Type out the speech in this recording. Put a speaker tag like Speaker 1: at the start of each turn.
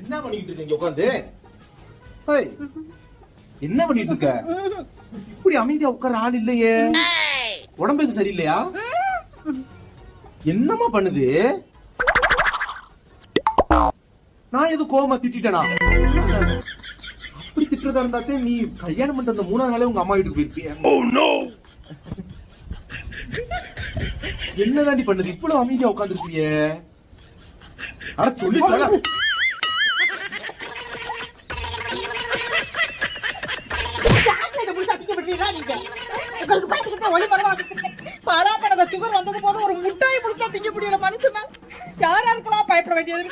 Speaker 1: என்ன பண்ணிட்டு இருக்கீங்க? உட்காந்து ஹேய் என்ன பண்ணிட்டு இருக்க? இப்படி அமைதியா உட்கார ஆள் இல்லையே. உடம்புக்கு சரியில்லையா? என்னம்மா பண்ணுது? நான் எது கோவமா திட்டிட்டேனா? அப்படி திட்டுறதா இருந்தாத்தே நீ கல்யாணம் பண்ற அந்த மூணாவது நாளே உங்க அம்மா வீட்டுக்கு போயிருப்பிய. என்னதாண்டி பண்ணுது? இவ்வளவு அமைதியா உட்காந்துருக்கீங்க அட சொல்லி
Speaker 2: நீங்க? உங்களுக்கு பார்த்துக்கிட்டே ஒளி. பலாப்பழத்தை சுகர் வந்தது போது ஒரு முட்டாய் புடிச்சா திங்க முடியல மனுஷனா? யாரா இருக்கலாம் பயப்பட வேண்டியது?